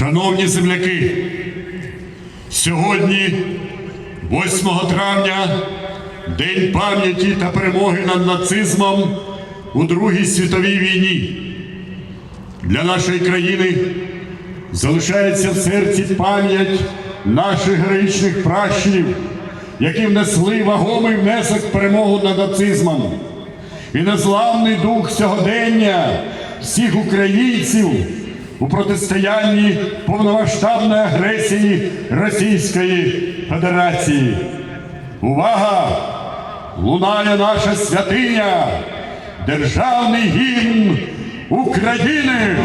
Шановні земляки, сьогодні, 8 травня, День пам'яті та перемоги над нацизмом у Другій світовій війні. Для нашої країни залишається в серці пам'ять наших героїчних пращурів, які внесли вагомий внесок в перемогу над нацизмом. І незламний дух сьогодення всіх українців у протистоянні повномасштабної агресії Російської Федерації. Увага! Лунає наша святиня, державний гімн України!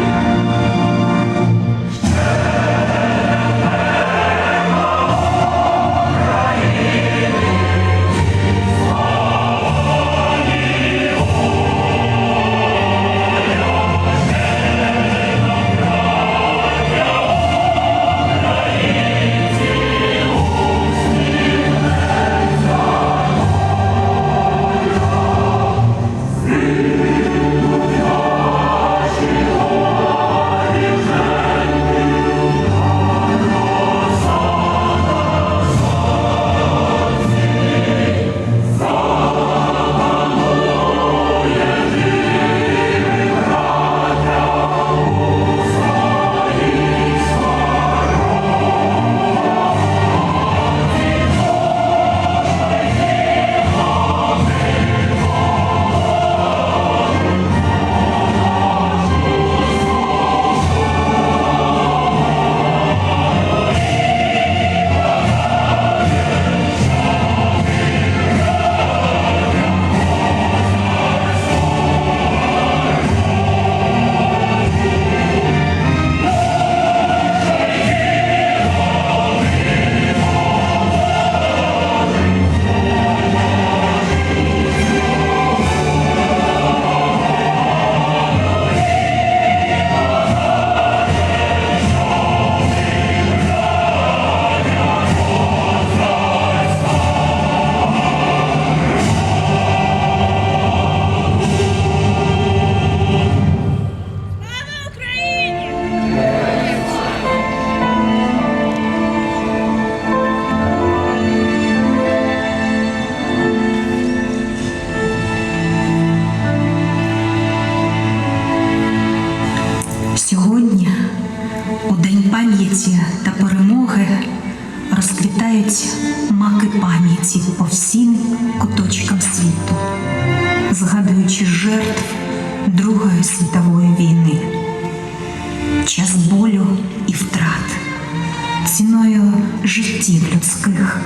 Ціною життів людських.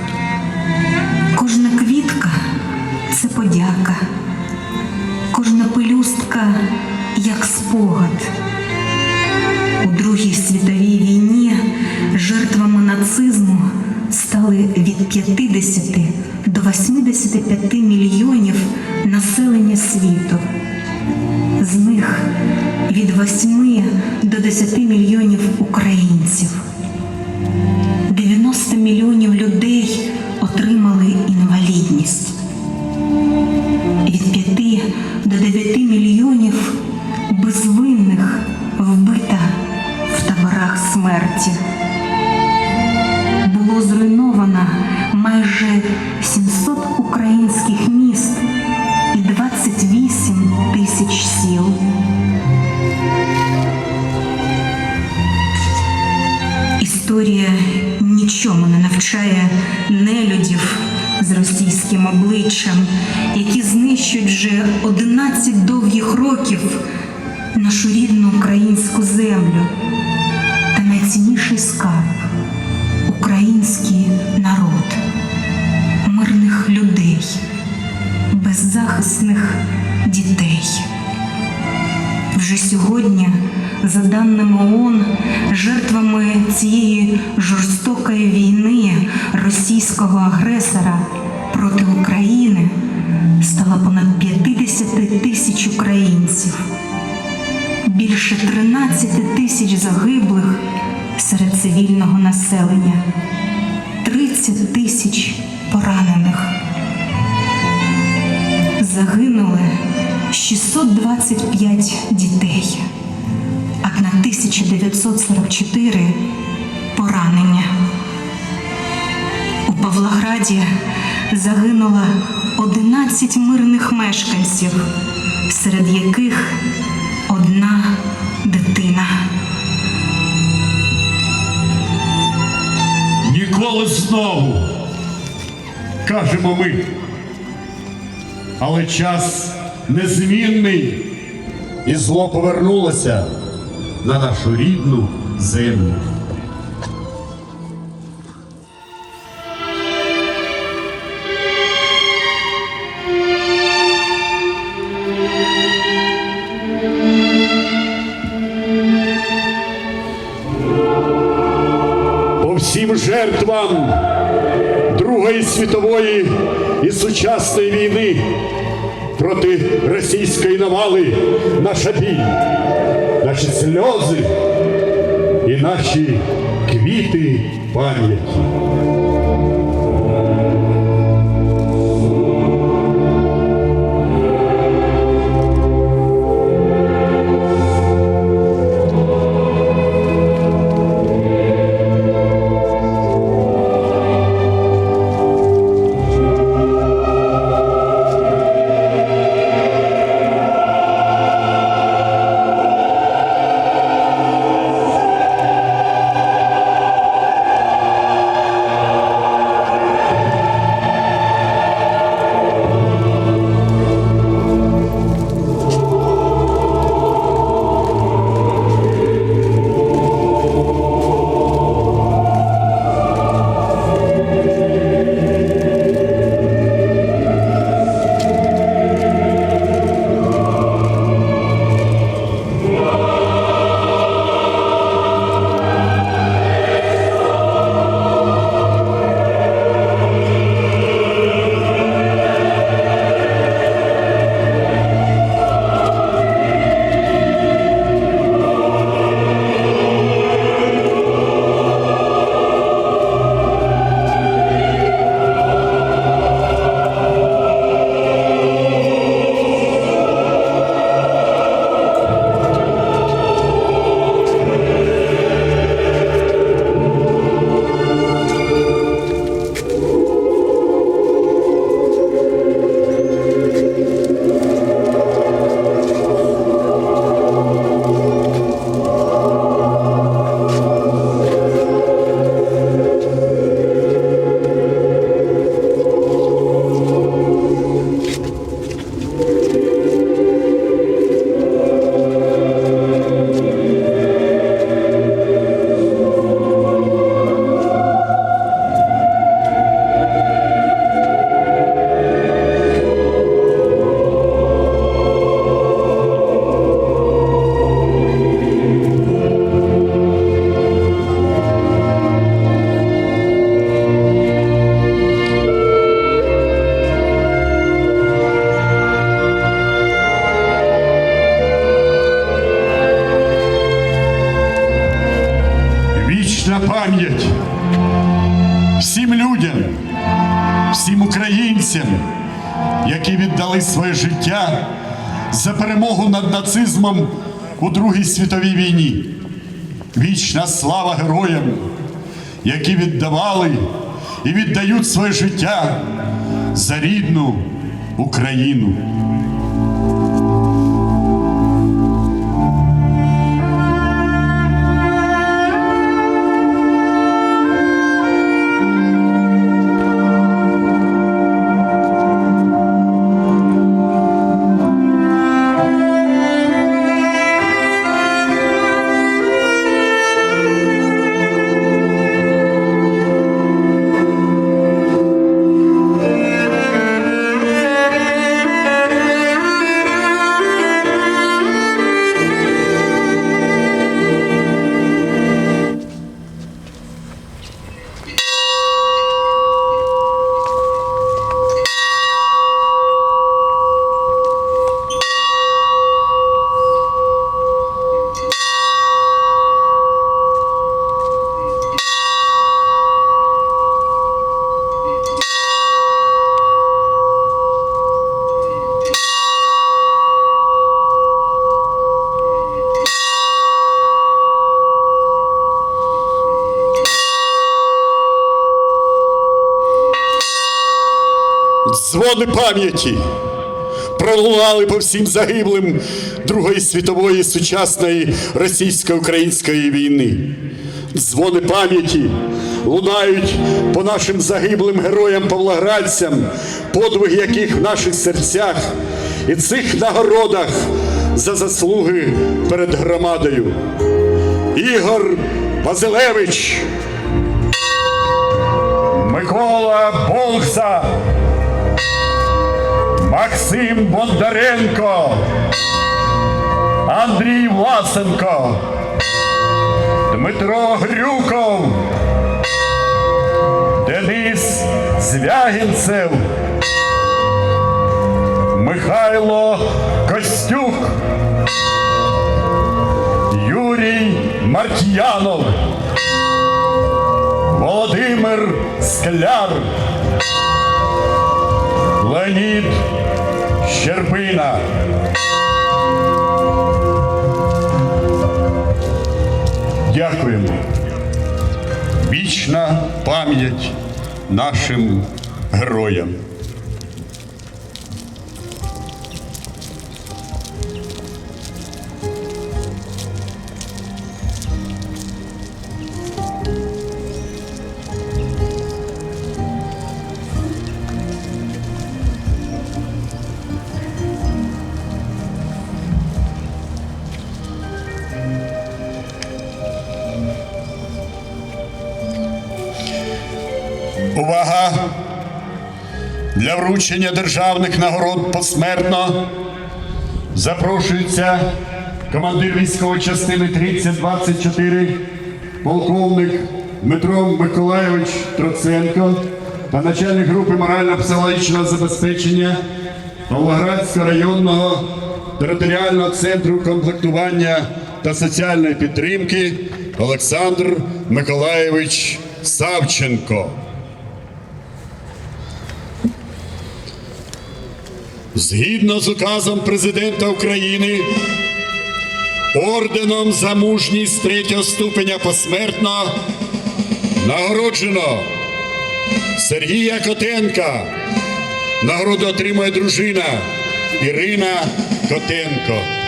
Кожна квітка це подяка, кожна пелюстка як спогад. У Другій світовій війні жертвами нацизму стали від 50 до 85 мільйонів населення світу. З них від 8 до 10 мільйонів 10 мільйонів безвинних вбита в таборах смерті. За даними ООН, жертвами цієї жорстокої війни російського агресора проти України стало понад 50 тисяч українців, більше 13 тисяч загиблих серед цивільного населення, 30 тисяч поранених. Загинули 625 дітей, на 1944 поранення. У Павлограді загинуло 11 мирних мешканців, серед яких одна дитина. Ніколи знову, кажемо ми. Але час незмінний, і зло повернулося на нашу рідну землю. По всім жертвам Другої світової і сучасної війни проти російської навали наша біль, наші сльози і наші квіти пам'яті. Нацизмом у Другій світовій війні. Вічна слава героям, які віддавали і віддають своє життя за рідну Україну. Дзвони пам'яті пролунали по всім загиблим Другої світової сучасної російсько-української війни. Дзвони пам'яті лунають по нашим загиблим героям-павлоградцям, подвиг яких в наших серцях і цих нагородах за заслуги перед громадою. Ігор Базилевич, Микола Болса, Максим Бондаренко, Андрій Власенко, Дмитро Грюков, Денис Звягінцев, Михайло Костюк, Юрій Мартьянов, Володимир Скляр, Леонід Щербина. Дякуємо. Вічна пам'ять нашим героям. Для вручення державних нагород посмертно запрошується командир військової частини 3024, полковник Дмитро Миколайович Троценко та начальник групи морально-психологічного забезпечення Павлоградського районного територіального центру комплектування та соціальної підтримки Олександр Миколайович Савченко. Згідно з указом президента України, орденом за мужність третього ступеня посмертно нагороджено Сергія Котенка. Нагороду отримує дружина Ірина Котенко.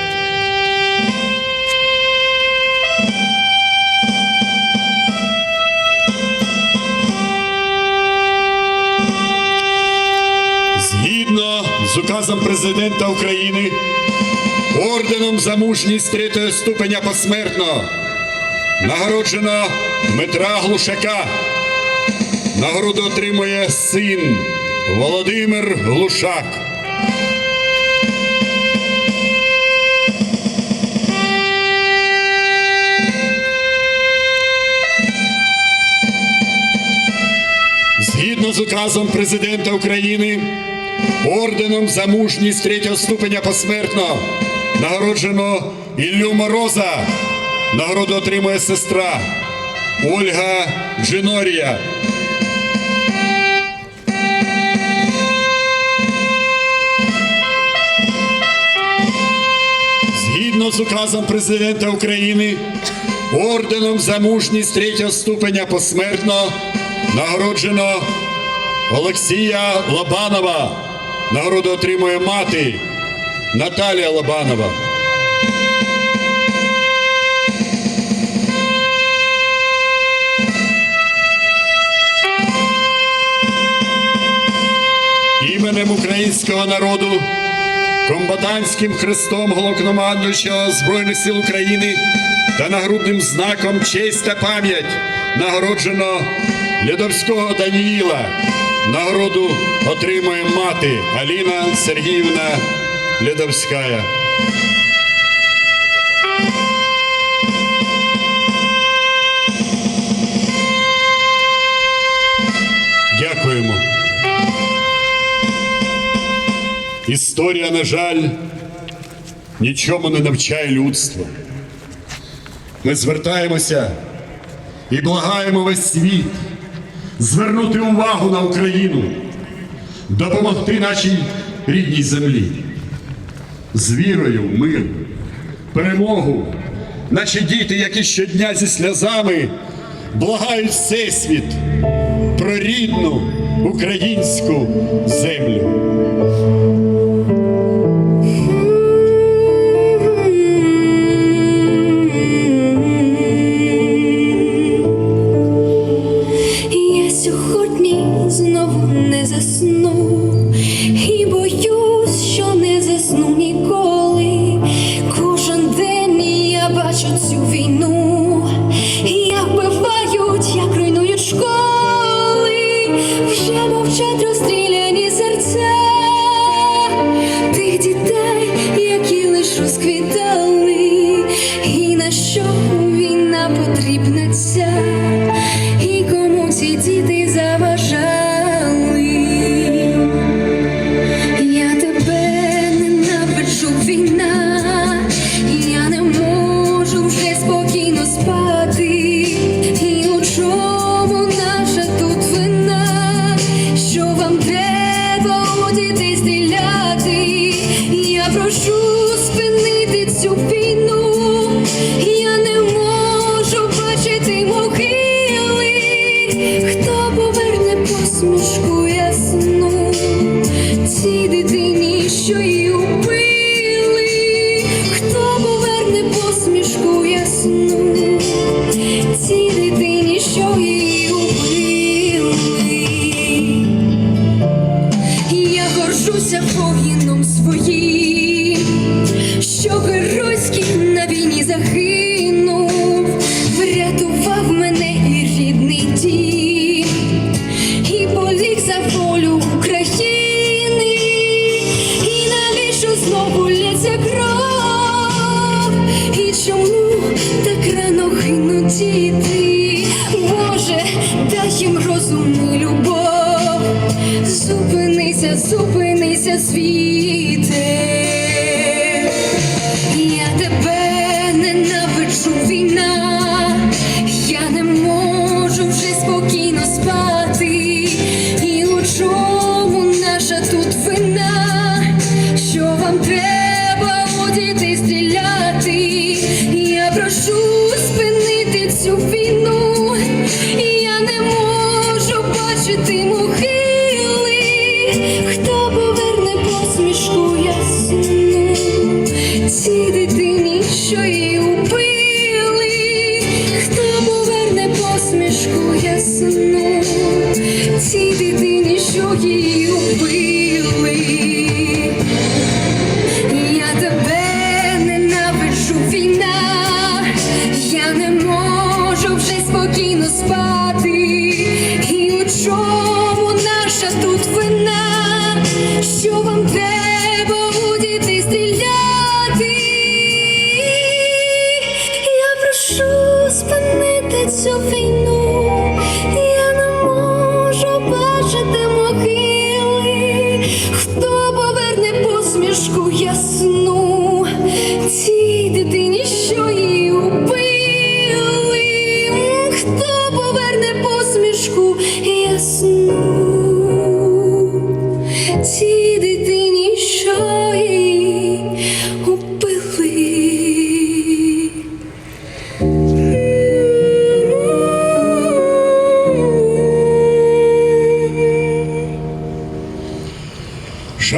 Указом президента України, орденом за мужність третього ступеня посмертно нагороджено Дмитра Глушака. Нагороду отримує син Володимир Глушак. Згідно з указом президента України, орденом за мужність третього ступеня посмертно нагороджено Іллю Мороза. Нагороду отримує сестра Ольга Джинорія. Згідно з указом президента України, орденом за мужність третього ступеня посмертно нагороджено Олексія Лобанова. Нагороду отримує мати Наталія Лобанова. Іменем українського народу, комбатантським хрестом головнокомандуючого Збройних сил України та нагрудним знаком честь та пам'ять нагороджено Лядовського Даніїла. Нагороду отримує мати Аліна Сергіївна Лядовська. Дякуємо. Історія, на жаль, нічому не навчає людство. Ми звертаємося і благаємо весь світ звернути увагу на Україну, допомогти нашій рідній землі. З вірою, в мир, перемогу, наші діти, які щодня зі сльозами благають всесвіт про рідну українську землю. you. я тебе ненавиджу війна, я не можу вже спокійно спати, і у чому наша тут вина, що вам треба у стріляти, я прошу спинити цю війну.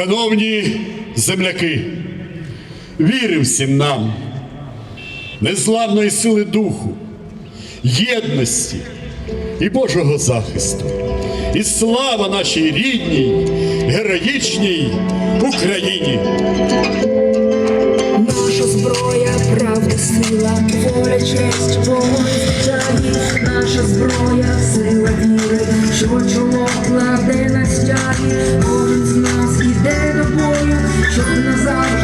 Шановні земляки, віри всім нам, незламної сили духу, єдності і Божого захисту, і слава нашій рідній, героїчній Україні. Наша зброя, правда, сила, воля, честь, вогонь чаді, наша зброя, сила віри, що чоло кладе на стягі, кожен з Tripping us out